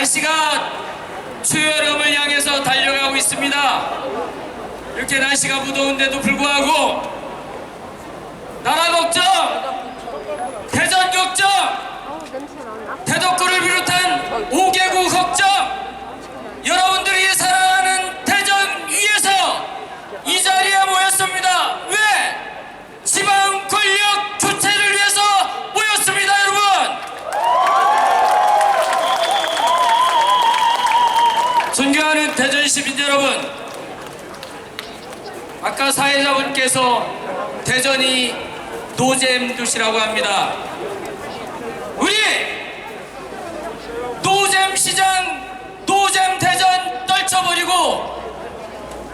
날씨가 초여름을 향해서 달려가고 있습니다. 이렇게 날씨가 무더운데도 불구하고 나라 걱정, 대전 걱정, 대전 존경하는 대전 시민 여러분, 아까 사회자분께서 대전이 노잼 도시라고 합니다. 우리 노잼 시장, 노잼 대전 떨쳐버리고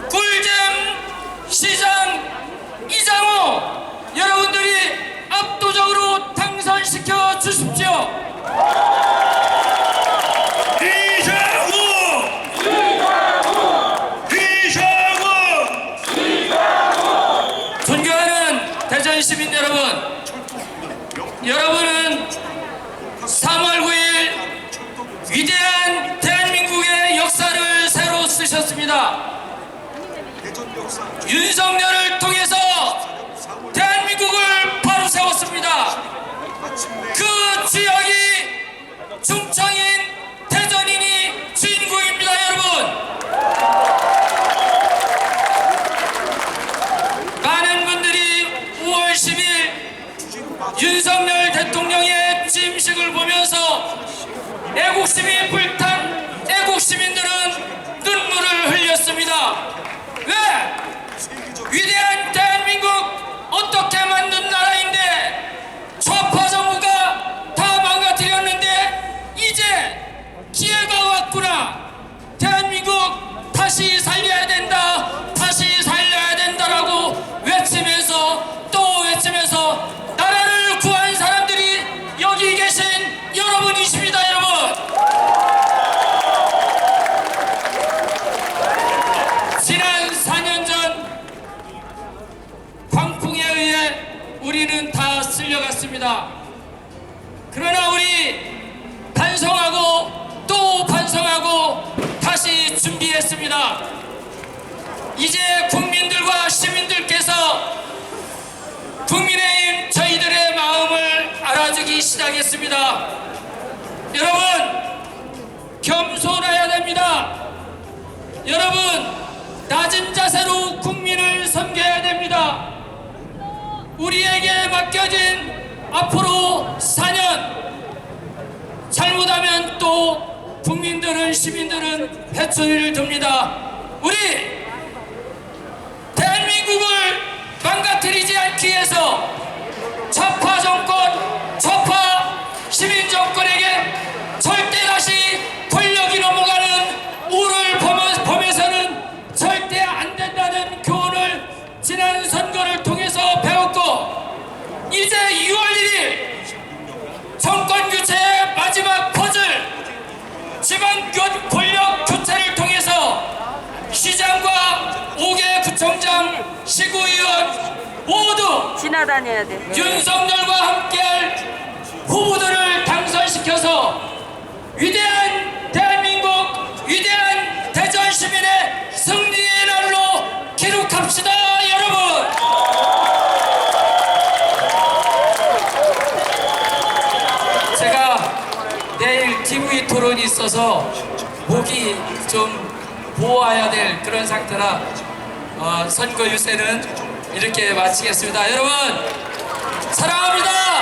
꿀잼 시장 이장호 여러분들이 압도적으로 당선시켜 주십시오. 윤석열을 통해서 대한민국을 바로 세웠습니다. 그 지역이 충청인 대전인이 주인공입니다, 여러분. 많은 분들이 5월 10일 윤석열 대통령의 취임식을 보면서 애국심이 불탄 애국시민들은 눈물을 흘렸습니다. 왜? 위대한 대한민국 어떻게 만든 나라인데 좌파 정부가 다 망가뜨렸는데 이제 기회가 왔구나. 대한민국 다시 살려야 된다. 다시 살려야 된다라고 외치면서 또 외치면서 나라를 구한 사람들이 여기 계신 여러분이십니다, 여러분. 지난 4년 전 광풍에 의해 우리는 다 쓸려갔습니다. 그러나 우리 다시 준비했습니다. 이제 국민들과 시민들께서 국민의힘 저희들의 마음을 알아주기 시작했습니다. 여러분, 겸손해야 됩니다. 여러분, 낮은 자세로 국민을 섬겨야 됩니다. 우리에게 맡겨진 앞으로 4년 잘못하면 또 국민들은 시민들은 해초리를 듭니다. 우리 대한민국을 망가뜨리지 않기 위해서 좌파 정권, 좌파 시민 정권에게 절대 다시 권력이 넘어가는 우를 범해- 범해서는 절대 안 된다는 교훈을 지난 선거를 통해서 배웠고 이제 2월 1일 정권 교체의 마지막 퍼즐 지방 교- 권력 교체를 통해서 시장과 5개 구청장, 시구의원 모두 지나다녀야 돼. 윤석열과 함께할 후보들을 당선시켜서 위대한 대한민국, 위대한 대전 시민의 승리의 날로 기록합시다, 여러분! 제가 내일 TV 토론이 있어서 목이 좀 보호해야 될 그런 상태라 어, 선거 유세는 이렇게 마치겠습니다. 여러분 사랑합니다.